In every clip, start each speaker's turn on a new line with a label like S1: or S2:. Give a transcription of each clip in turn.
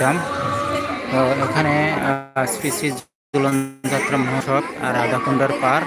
S1: ধাম। এখানে শ্রী শ্রী দোলন যাত্রা মহোৎসব আর রাধাকুণ্ডার পার।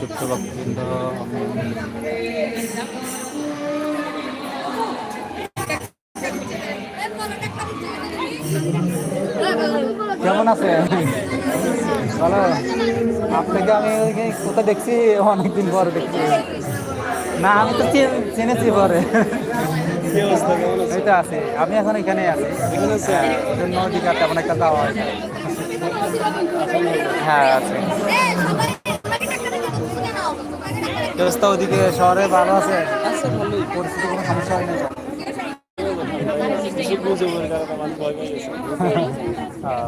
S1: ভক্তবৃন্দ কেমন আছে? ভালো আপনাকে আমি ওইখানে কোথায় দেখছি অনেকদিন পরে দেখছি। না আমি তো চিনেছি পরে। তো আছে। আমি এখন এখানে আছি? জন্য ওদিকে তেমন একটা হয়। হ্যাঁ আছে। ব্যবস্থা ওদিকে শহরে ভালো আছে?
S2: আচ্ছা
S1: পরিস্থিতি কোনো সমস্যা হয় না
S2: পেয়ে
S1: হ্যাঁ।